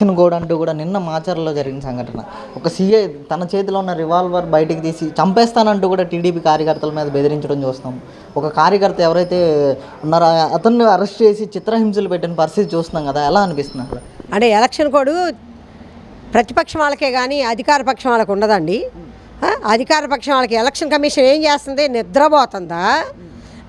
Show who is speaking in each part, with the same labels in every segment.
Speaker 1: Election gourd అంటూ కూడా నిన్న మాచర్లో జరిగిన సంఘటన. ఒక సీఏ తన చేతిలో ఉన్న రివాల్వర్ బయటికి తీసి చంపేస్తానంటూ కూడా టీడీపీ కార్యకర్తల మీద బెదిరించడం చూస్తాం ఒక కార్యకర్త ఎవరైతే ఉన్నారో అతన్ని అరెస్ట్ చేసి చిత్రహింసలు పెట్టిన పరిస్థితి చూస్తున్నాం కదా ఎలా అనిపిస్తుంది అసలు?
Speaker 2: అంటే ఎలక్షన్ కోడ్ ప్రతిపక్షం వాళ్ళకే కానీ అధికార పక్షం వాళ్ళకి ఉండదండి. అధికార పక్షం వాళ్ళకి ఎలక్షన్ కమిషన్ ఏం చేస్తుంది? నిద్రపోతుందా?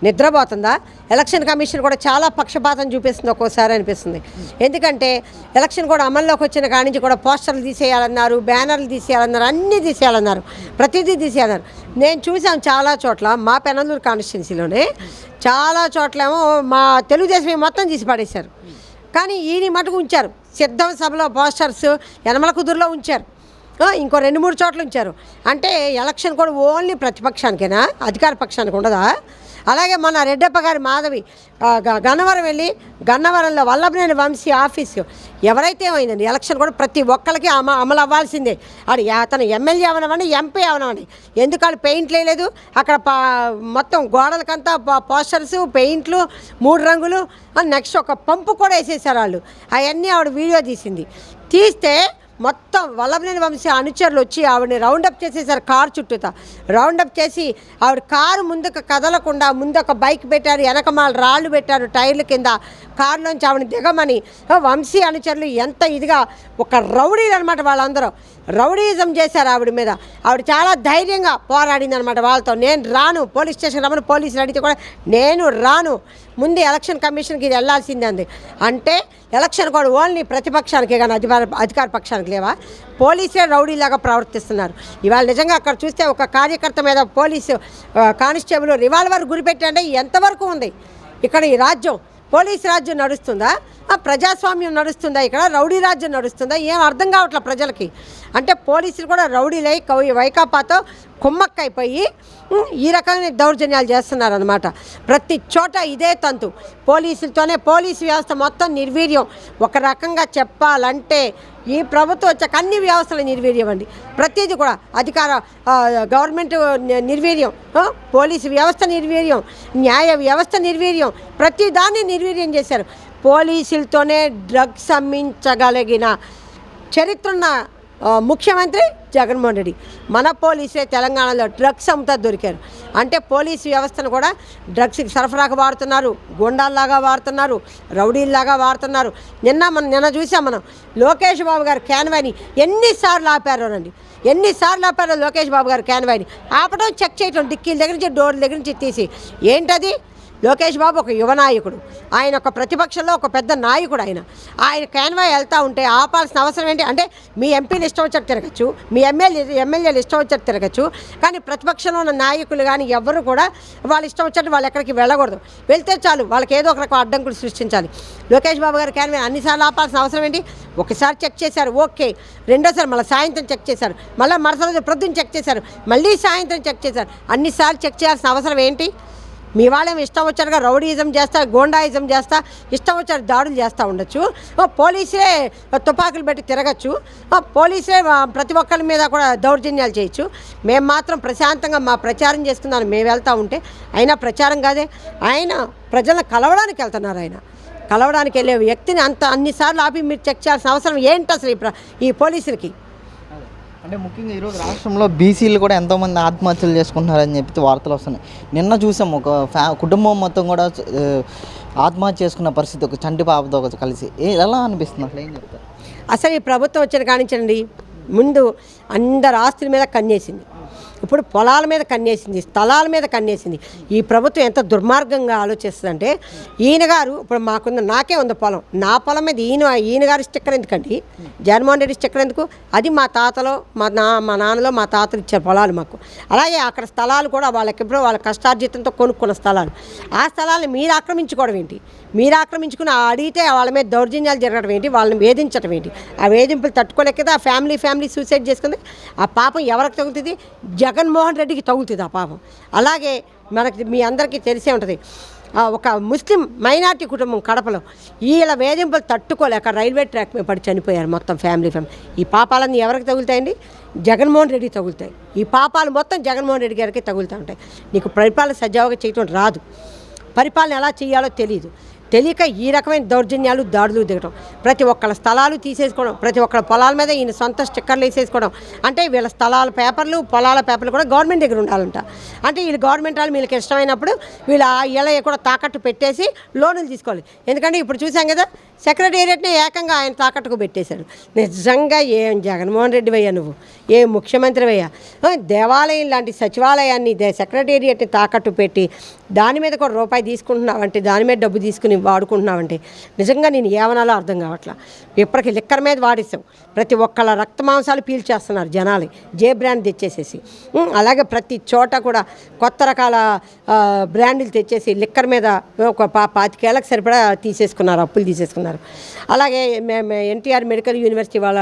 Speaker 2: నిద్రపోతుందా? ఎలక్షన్ కమిషన్ కూడా చాలా పక్షపాతం చూపిస్తుంది ఒక్కోసారి అనిపిస్తుంది. ఎందుకంటే ఎలక్షన్ కూడా అమల్లోకి వచ్చిన కాడి నుంచి కూడా పోస్టర్లు తీసేయాలన్నారు బ్యానర్లు తీసేయాలన్నారు అన్నీ తీసేయాలన్నారు ప్రతిదీ తీసేయాలన్నారు. నేను చూసాను చాలా చోట్ల మా పెనందూరు కాన్స్టిట్యున్సీలోనే చాలా చోట్లేమో మా తెలుగుదేశం మొత్తం తీసి పడేశారు. కానీ ఈయన మటుకు ఉంచారు. సిద్ధం సభలో పోస్టర్స్ యనమల కుదురులో ఉంచారు. ఇంకో రెండు మూడు చోట్ల ఉంచారు. అంటే ఎలక్షన్ కూడా ఓన్లీ ప్రతిపక్షానికేనా? అధికార పక్షానికి ఉండదా? అలాగే మన రెడ్డప్ప గారి మాధవి గ- గన్నవరం వెళ్ళి గన్నవరంలో వల్లభనేని వంశీ ఆఫీసు ఎవరైతే అయిందండి ఎలక్షన్ కూడా ప్రతి ఒక్కరికి అమ అమలు అవ్వాల్సిందే. అది అతను ఎమ్మెల్యే అవనవండి ఎంపీ అవనవండి. ఎందుకు వాళ్ళు పెయింట్లు లేదు అక్కడ పా మొత్తం గోడలకంతా పోస్టర్స్ పెయింట్లు మూడు రంగులు నెక్స్ట్ ఒక పంపు కూడా వేసేసారు వాళ్ళు అవన్నీ ఆవిడ వీడియో తీసింది. తీస్తే మొత్తం వల్లభనేని వంశీ అనుచరులు వచ్చి ఆవిడని రౌండప్ చేసేసారు కారు చుట్టూతా. రౌండప్ చేసి ఆవిడ కారు ముందుకు కదలకుండా ముందు ఒక బైక్ పెట్టారు వెనక మాల రాళ్ళు పెట్టారు టైర్ల కింద కారులోంచి ఆవిడని దిగమని. వంశీ అనుచరులు ఎంత ఇదిగా ఒక రౌడీలు అనమాట వాళ్ళందరూ. రౌడీజం చేశారు ఆవిడ మీద. ఆవిడ చాలా ధైర్యంగా పోరాడింది అనమాట వాళ్ళతో. నేను రాను పోలీస్ స్టేషన్ రమ్మని పోలీసులు అడిగితే కూడా నేను రాను. ముందు ఎలక్షన్ కమిషన్కి ఇది వెళ్ళాల్సిందే అంది. అంటే ఎలక్షన్ కూడా ఓన్లీ ప్రతిపక్షానికే కానీ అధికార అధికార పక్షానికి లేవా? పోలీసే రౌడీలాగా ప్రవర్తిస్తున్నారు. ఇవాళ నిజంగా అక్కడ చూస్తే ఒక కార్యకర్త మీద పోలీసు కానిస్టేబుల్ రివాల్వర్ గురిపెట్టండి ఎంతవరకు ఉంది? ఇక్కడ ఈ రాజ్యం పోలీస్ రాజ్యం నడుస్తుందా? ఆ ప్రజాస్వామ్యం నడుస్తుందా? ఇక్కడ రౌడీ రాజ్యం నడుస్తుందా? ఏం అర్థం కావట్లే ప్రజలకి? అంటే పోలీసులు కూడా రౌడీలై కవి వైకాపాతో కుమ్మక్కైపోయి ఈ రకమైన దౌర్జన్యాలు చేస్తున్నారనమాట ప్రతి చోట ఇదే తంతు. పోలీసులతోనే పోలీసు వ్యవస్థ మొత్తం నిర్వీర్యం. ఒక రకంగా చెప్పాలంటే ఈ ప్రభుత్వం వచ్చాక అన్ని వ్యవస్థలు నిర్వీర్యం అండి. ప్రతిదీ కూడా అధికార గవర్నమెంట్ నిర్వీర్యం పోలీసు వ్యవస్థ నిర్వీర్యం న్యాయ వ్యవస్థ నిర్వీర్యం ప్రతి దాన్ని నిర్వీర్యం చేశారు. పోలీసులతోనే డ్రగ్స్ అమ్మించగలిగిన చరిత్ర ఉన్న ముఖ్యమంత్రి జగన్మోహన్ రెడ్డి. మన పోలీసే తెలంగాణలో డ్రగ్స్ అమ్ముతా దొరికారు. అంటే పోలీసు వ్యవస్థను కూడా డ్రగ్స్కి సరఫరాకు వాడుతున్నారు. గుండాల్లాగా వాడుతున్నారు. రౌడీల్లాగా వాడుతున్నారు. నిన్న మనం నిన్న చూసాం మనం. లోకేష్ బాబు గారు క్యాన్వాని ఎన్నిసార్లు ఆపారోనండి ఎన్నిసార్లు ఆపారో లోకేష్ బాబు గారు క్యాన్వాని ఆపడం చెక్ చేయటం డిక్కీల దగ్గర నుంచి డోర్ల దగ్గర నుంచి తీసి. ఏంటది? లోకేష్ బాబు ఒక యువ నాయకుడు. ఆయన ఒక ప్రతిపక్షంలో ఒక పెద్ద నాయకుడు ఆయన. ఆయన క్యాన్వా వెళ్తూ ఉంటే ఆపాల్సిన అవసరం ఏంటి? అంటే మీ ఎంపీలు ఇష్టం వచ్చారు తిరగచ్చు. మీ ఎమ్మెల్యే ఎమ్మెల్యేలు ఇష్టం వచ్చారు తిరగచ్చు. కానీ ప్రతిపక్షంలో ఉన్న నాయకులు కానీ ఎవరు కూడా వాళ్ళు ఇష్టం వచ్చినట్టు వాళ్ళు ఎక్కడికి వెళ్ళకూడదు. వెళ్తే చాలు వాళ్ళకి ఏదో ఒక రకం అడ్డంకులు సృష్టించాలి. లోకేష్ బాబు గారు క్యాన్వా అన్నిసార్లు ఆపాల్సిన అవసరం ఏంటి? ఒకసారి చెక్ చేశారు ఓకే. రెండోసారి మళ్ళీ సాయంత్రం చెక్ చేశారు. మళ్ళీ మరుసటి రోజు ప్రొద్దున చెక్ చేశారు. మళ్ళీ సాయంత్రం చెక్ చేశారు. అన్నిసార్లు చెక్ చేయాల్సిన అవసరం ఏంటి? మీ వాళ్ళేమి ఇష్టం వచ్చారుగా రౌడీయిజం చేస్తా గోండాయిజం చేస్తా ఇష్టం వచ్చారు దాడులు చేస్తూ ఉండొచ్చు. పోలీసులే తుపాకులు పెట్టి తిరగచ్చు. పోలీసులే ప్రతి ఒక్కరి మీద కూడా దౌర్జన్యాలు చేయొచ్చు. మేము మాత్రం ప్రశాంతంగా మా ప్రచారం చేసుకుందాం మేము వెళ్తూ ఉంటే అయినా ప్రచారం కాదే. ఆయన ప్రజలను కలవడానికి వెళ్తున్నారు ఆయన. కలవడానికి వెళ్ళే వ్యక్తిని అంత అన్నిసార్లు ఆపి మీరు చెక్ చేయాల్సిన అవసరం ఏంటి అసలు ఈ ఈ పోలీసులకి?
Speaker 1: అంటే ముఖ్యంగా ఈరోజు రాష్ట్రంలో బీసీలు కూడా ఎంతోమంది ఆత్మహత్యలు చేసుకుంటున్నారని చెప్పి వార్తలు వస్తున్నాయి. నిన్న చూసాం ఒక ఫ్యా కుటుంబం మొత్తం కూడా ఆత్మహత్య చేసుకున్న పరిస్థితి ఒక చంటి పాపతో ఒక కలిసి. ఏ ఎలా అనిపిస్తుంది? అసలు ఏం చెప్తారు?
Speaker 2: అసలు ఈ ప్రభుత్వం వచ్చిన కానించండి ముందు అందరు ఆస్తుల మీద కన్నేసింది. ఇప్పుడు పొలాల మీద కన్నేసింది స్థలాల మీద కన్నేసింది. ఈ ప్రభుత్వం ఎంత దుర్మార్గంగా ఆలోచిస్తుందంటే ఈయన గారు ఇప్పుడు మాకుంది నాకే ఉంది పొలం. నా పొలం మీద ఈయన ఈయన గారి స్టిక్కర్ ఎందుకండి? జగన్మోహన్ రెడ్డి స్టిక్కర్ ఎందుకు? అది మా తాతలో మా నా మా నాన్నలో మా తాతలు ఇచ్చారు పొలాలు మాకు. అలాగే అక్కడ స్థలాలు కూడా వాళ్ళకి ఇప్పుడు వాళ్ళ కష్టార్జితంతో కొనుక్కున్న స్థలాలు. ఆ స్థలాలను మీరు ఆక్రమించుకోవడం ఏంటి? మీరు ఆక్రమించుకుని ఆ అడిగితే వాళ్ళ మీద దౌర్జన్యాలు జరగడం ఏంటి? వాళ్ళని వేధించడం ఏంటి? ఆ వేధింపులు తట్టుకోలేక ఆ ఫ్యామిలీ ఫ్యామిలీ సూసైడ్ చేసుకుంది. ఆ పాపం ఎవరికి తగులుతుంది? జగన్మోహన్ రెడ్డికి తగులుతుంది ఆ పాపం. అలాగే మనకి మీ అందరికీ తెలిసే ఉంటుంది. ఒక ముస్లిం మైనార్టీ కుటుంబం కడపలో వీళ్ళ వేధింపులు తట్టుకోలేక రైల్వే ట్రాక్ మీద పడి చనిపోయారు మొత్తం ఫ్యామిలీ ఫ్యామిలీ. ఈ పాపాలన్నీ ఎవరికి తగులుతాయండి? జగన్మోహన్ రెడ్డికి తగులుతాయి. ఈ పాపాలు మొత్తం జగన్మోహన్ రెడ్డి గారికి తగులుతూ ఉంటాయి. నీకు పరిపాలన సజావుగా చేయటం రాదు. పరిపాలన ఎలా చేయాలో తెలియదు. తెలియక ఈ రకమైన దౌర్జన్యాలు దాడులు దిగడం. ప్రతి ఒక్కళ్ళ స్థలాలు తీసేసుకోవడం ప్రతి ఒక్కళ్ళ పొలాల మీద ఈయన సొంత స్టిక్కర్లు వేసేసుకోవడం. అంటే వీళ్ళ స్థలాల పేపర్లు పొలాల పేపర్లు కూడా గవర్నమెంట్ దగ్గర ఉండాలంట. అంటే వీళ్ళు గవర్నమెంట్ వాళ్ళు వీళ్ళకి ఇష్టమైనప్పుడు వీళ్ళ ఇళ్ళ కూడా తాకట్టు పెట్టేసి లోనులు తీసుకోవాలి. ఎందుకంటే ఇప్పుడు చూసాం కదా సెక్రటేరియట్ని ఏకంగా ఆయన తాకట్టుకు పెట్టేశాడు. నిజంగా ఏం జగన్మోహన్ రెడ్డి అయ్యా నువ్వు? ఏ ముఖ్యమంత్రి అయ్యా దేవాలయం లాంటి సచివాలయాన్ని సెక్రటేరియట్ని తాకట్టు పెట్టి దాని మీద కూడా రూపాయి తీసుకుంటున్నావంటే దాని మీద డబ్బు తీసుకుని వాడుకుంటున్నావంటే నిజంగా నేను ఏమనాలో అర్థం కావట్లా? ఇప్పటికి లిక్కర్ మీద వాడిస్తాం ప్రతి ఒక్కళ్ళ రక్త మాంసాలు పీల్చేస్తున్నారు జనాలు. జే బ్రాండ్ తెచ్చేసేసి. అలాగే ప్రతి చోట కూడా కొత్త రకాల బ్రాండ్లు తెచ్చేసి లిక్కర్ మీద ఒక పా పాతికేళ్ళకి సరిపడా తీసేసుకున్నారు అప్పులు తీసేసుకున్నారు. అలాగే ఎన్టీఆర్ మెడికల్ యూనివర్సిటీ వాళ్ళ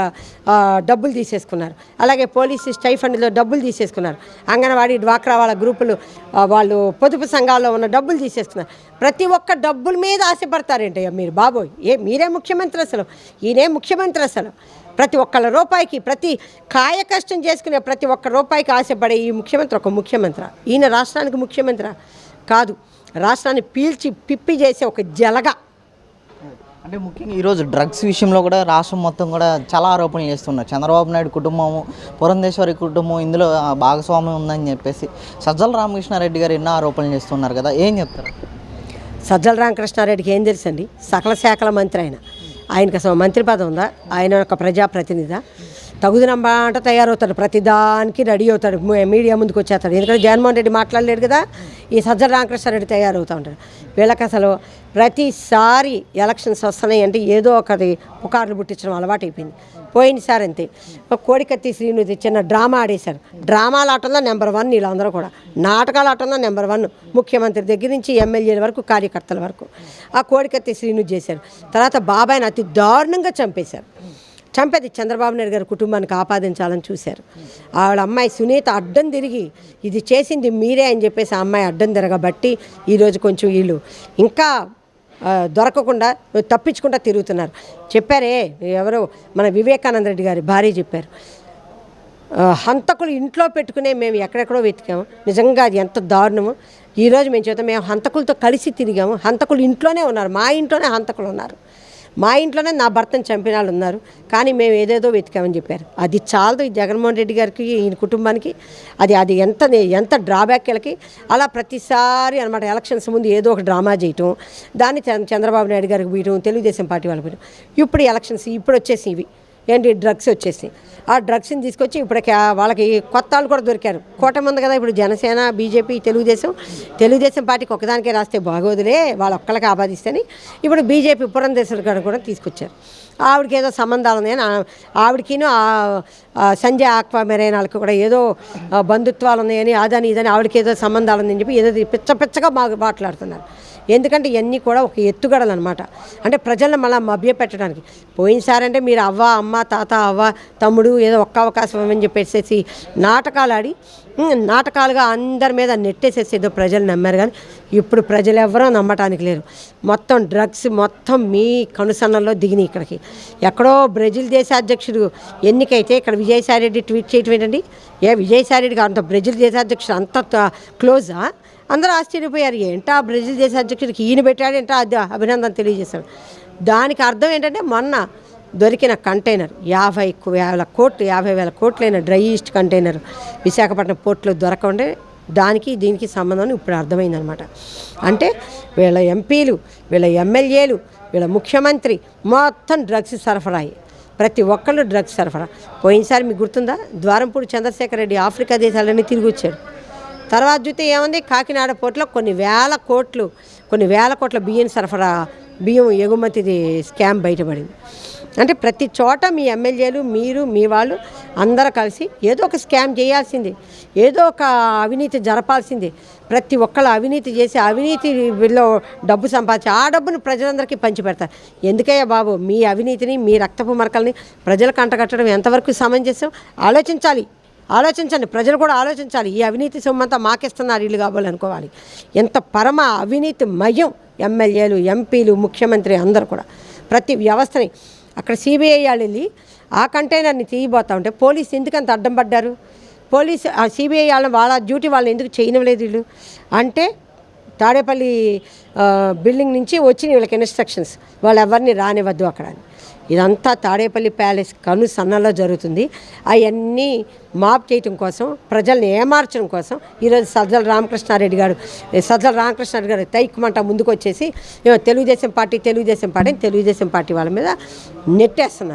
Speaker 2: డబ్బులు తీసేసుకున్నారు. అలాగే పోలీస్ స్టైఫండ్లో డబ్బులు తీసేసుకున్నారు. అంగన్వాడీ డ్వాక్రా వాళ్ళ గ్రూపులు వాళ్ళు పొదుపు సంఘాల్లో ఉన్న డబ్బులు తీసేసుకున్నారు. ప్రతి ఒక్క డబ్బుల మీద ఆశపడతారేంటయ్యా మీరు? బాబోయ్! ఏ మీరే ముఖ్యమంత్రి అసలు. ఈయనే ముఖ్యమంత్రి అసలు. ప్రతి ఒక్కళ్ళ రూపాయికి ప్రతి కాయ కష్టం చేసుకునే ప్రతి ఒక్క రూపాయికి ఆశపడే ఈ ముఖ్యమంత్రి ఒక ముఖ్యమంత్రి. ఈయన రాష్ట్రానికి ముఖ్యమంత్రి కాదు. రాష్ట్రాన్ని పీల్చి పిప్పి చేసే ఒక జలగా.
Speaker 1: అంటే ముఖ్యంగా ఈరోజు డ్రగ్స్ విషయంలో కూడా రాష్ట్రం మొత్తం కూడా చాలా ఆరోపణలు చేస్తున్నారు. చంద్రబాబు నాయుడు కుటుంబము పురంధేశ్వరి కుటుంబం ఇందులో భాగస్వామ్యం ఉందని చెప్పేసి సజ్జల రామకృష్ణారెడ్డి గారు ఎన్నో ఆరోపణలు చేస్తున్నారు కదా ఏం చెప్తారు?
Speaker 2: సజ్జల రామకృష్ణారెడ్డికి ఏం తెలుసండి సకల శాఖల మంత్రి ఆయన. ఆయనకి అసలు మంత్రి పదం ఉందా? ఆయన యొక్క ప్రజాప్రతినిధి. తగుదనంబాట తయారవుతాడు ప్రతిదానికి రెడీ అవుతాడు మీడియా ముందుకు వచ్చేస్తాడు. ఎందుకంటే జగన్మోహన్ రెడ్డి మాట్లాడలేడు కదా ఈ సజ్జల రామకృష్ణారెడ్డి తయారవుతూ ఉంటాడు. వీళ్ళకి అసలు ప్రతిసారి ఎలక్షన్స్ వస్తున్నాయి అంటే ఏదో ఒకటి పుకార్లు పుట్టించడం అలవాటు అయిపోయింది. పోయినసారి అంతే. కోడికత్తి శ్రీను చిన్న డ్రామా ఆడేశారు. డ్రామాలు ఆటంలో నెంబర్ వన్ వీళ్ళందరూ కూడా. నాటకాల ఆటంలో నెంబర్ వన్ ముఖ్యమంత్రి దగ్గర నుంచి ఎమ్మెల్యేల వరకు కార్యకర్తల వరకు. ఆ కోడికత్తి శ్రీను చేశారు. తర్వాత బాబాయ్ని అతి దారుణంగా చంపేశారు. చంపేది చంద్రబాబు నాయుడు గారి కుటుంబానికి ఆపాదించాలని చూశారు. ఆవిడ అమ్మాయి సునీత అడ్డం తిరిగి ఇది చేసింది మీరే అని చెప్పేసి ఆ అమ్మాయి అడ్డం తిరగబట్టి ఈరోజు కొంచెం వీళ్ళు ఇంకా దొరకకుండా తప్పించుకుంటా తిరుగుతున్నారు. చెప్పారే ఎవరో మన వివేకానంద రెడ్డి గారి భార్య చెప్పారు. హంతకులు ఇంట్లో పెట్టుకునే మేము ఎక్కడెక్కడో వెతికాము. నిజంగా అది ఎంత దారుణము. ఈరోజు మేము చేత మేము హంతకులతో కలిసి తిరిగాము. హంతకులు ఇంట్లోనే ఉన్నారు. మా ఇంట్లోనే హంతకులు ఉన్నారు. మా ఇంట్లోనే నా భర్తను చంపిన వాళ్ళు ఉన్నారు. కానీ మేము ఏదేదో వెతికామని చెప్పారు. అది చాలదు ఈ జగన్మోహన్ రెడ్డి గారికి ఈయన కుటుంబానికి. అది అది ఎంత ఎంత డ్రాబ్యాక్లకి అలా ప్రతిసారి అనమాట ఎలక్షన్స్ ముందు ఏదో ఒక డ్రామా చేయటం దాన్ని చంద్ర- చంద్రబాబు నాయుడు గారికి పోయటం తెలుగుదేశం పార్టీ వాళ్ళకి పోయటం. ఇప్పుడు ఎలక్షన్స్ ఇప్పుడు వచ్చేసి ఇవి ఏంటి డ్రగ్స్ వచ్చేసి. ఆ డ్రగ్స్ని తీసుకొచ్చి ఇప్పుడు వాళ్ళకి కొత్త వాళ్ళు కూడా దొరికారు. కూటమి ఉంది కదా ఇప్పుడు జనసేన బీజేపీ తెలుగుదేశం. తెలుగుదేశం పార్టీకి ఒకదానికే రాస్తే బాగోదులే వాళ్ళ ఒక్కళ్ళకి ఆపాదిస్తేని ఇప్పుడు బీజేపీ పురంధేశ్వర గారు కూడా తీసుకొచ్చారు. ఆవిడకి ఏదో సంబంధాలు ఉన్నాయని ఆవిడకిను సంజయ్ ఆక్వా మెరైన్ వాళ్ళకి కూడా ఏదో బంధుత్వాలు ఉన్నాయని అదని ఇదని ఆవిడకి ఏదో సంబంధాలు ఉందని చెప్పి ఏదో పిచ్చ పిచ్చగా మాకు మాట్లాడుతున్నారు. ఎందుకంటే ఇవన్నీ కూడా ఒక ఎత్తుగడలు అనమాట అంటే ప్రజలను మళ్ళీ మభ్యపెట్టడానికి. పోయినసారంటే మీరు అవ్వ అమ్మ తాత అవ్వ తమ్ముడు ఏదో ఒక్క అవకాశం అని చెప్పేసేసి నాటకాలు ఆడి నాటకాలుగా అందరి మీద నెట్టేసేసి ఏదో ప్రజలు నమ్మారు కానీ ఇప్పుడు ప్రజలు ఎవరో నమ్మటానికి లేరు. మొత్తం డ్రగ్స్ మొత్తం మీ కనుసన్నల్లో దిగినాయి ఇక్కడికి. ఎక్కడో బ్రెజిల్ దేశ అధ్యక్షుడు ఎన్నికైతే ఇక్కడ విజయసాయి రెడ్డి ట్వీట్ చేయటం ఏంటండి? ఏ విజయసాయి రెడ్డి అంత బ్రెజిల్ దేశాధ్యక్షుడు అంత క్లోజా? అందరూ ఆశ్చర్యపోయారు. ఏంటా బ్రెజిల్ దేశ అధ్యక్షుడికి ఈయన పెట్టాడు అది అభినందన తెలియజేశాడు. దానికి అర్థం ఏంటంటే మొన్న దొరికిన కంటైనర్ యాభై వేల కోట్లు యాభై వేల కోట్లైన డ్రై ఈస్ట్ కంటైనర్ విశాఖపట్నం పోర్టులో దొరకకుండా దానికి దీనికి సంబంధం ఇప్పుడు అర్థమైందనమాట. అంటే వీళ్ళ ఎంపీలు వీళ్ళ ఎమ్మెల్యేలు వీళ్ళ ముఖ్యమంత్రి మొత్తం డ్రగ్స్ సరఫరాయి ప్రతి ఒక్కళ్ళు డ్రగ్స్ సరఫరా. పోయినసారి మీకు గుర్తుందా? ద్వారంపూడి చంద్రశేఖర్ రెడ్డి ఆఫ్రికా దేశాలన్నీ తిరిగి వచ్చాడు తర్వాత చూస్తే ఏముంది? కాకినాడ పోర్టులో కొన్ని వేల కోట్లు కొన్ని వేల కోట్ల బియ్యం సరఫరా బియ్యం ఎగుమతిది స్కామ్ బయటపడింది. అంటే ప్రతి చోట మీ ఎమ్మెల్యేలు మీరు మీ వాళ్ళు అందరూ కలిసి ఏదో ఒక స్కామ్ చేయాల్సిందే. ఏదో ఒక అవినీతి జరపాల్సిందే. ప్రతి ఒక్కళ్ళు అవినీతి చేసి అవినీతిలో డబ్బు సంపాదించి ఆ డబ్బును ప్రజలందరికీ పంచిపెడతారు ఎందుకయ్యా బాబు? మీ అవినీతిని మీ రక్తపు మరకల్ని ప్రజలకు అంటగట్టడం ఎంతవరకు సమంజసం? ఆలోచించాలి. ఆలోచించండి. ప్రజలు కూడా ఆలోచించాలి. ఈ అవినీతి సొమ్మంతా మాకిస్తున్నారు ఇల్లు కాబోలు అనుకోవాలి. ఎంత పరమ అవినీతి మయం ఎమ్మెల్యేలు ఎంపీలు ముఖ్యమంత్రి అందరూ కూడా. ప్రతి వ్యవస్థని అక్కడ సిబిఐ వాళ్ళు వెళ్ళి ఆ కంటైనర్ని తీయబోతా ఉంటే పోలీసు ఎందుకంత అడ్డం పడ్డారు? పోలీసు ఆ సిబిఐ వాళ్ళని వాళ్ళ డ్యూటీ వాళ్ళని ఎందుకు చేయనివ్వలేదు వీళ్ళు? అంటే తాడేపల్లి బిల్డింగ్ నుంచి వచ్చి వీళ్ళకి ఇన్స్ట్రక్షన్స్ వాళ్ళు ఎవరిని రానివ్వద్దు అక్కడ అని. ఇదంతా తాడేపల్లి ప్యాలెస్ కను సన్నలో జరుగుతుంది. అవన్నీ మాప్ చేయటం కోసం ప్రజల్ని ఏమార్చడం కోసం ఈరోజు సజ్జల రామకృష్ణారెడ్డి గారు సజ్జల రామకృష్ణారెడ్డి గారు తైక్కుమంట ముందుకు వచ్చేసి Telugu Desam party Telugu Desam party Telugu Desam party వాళ్ళ మీద నెట్టేస్తున్నారు.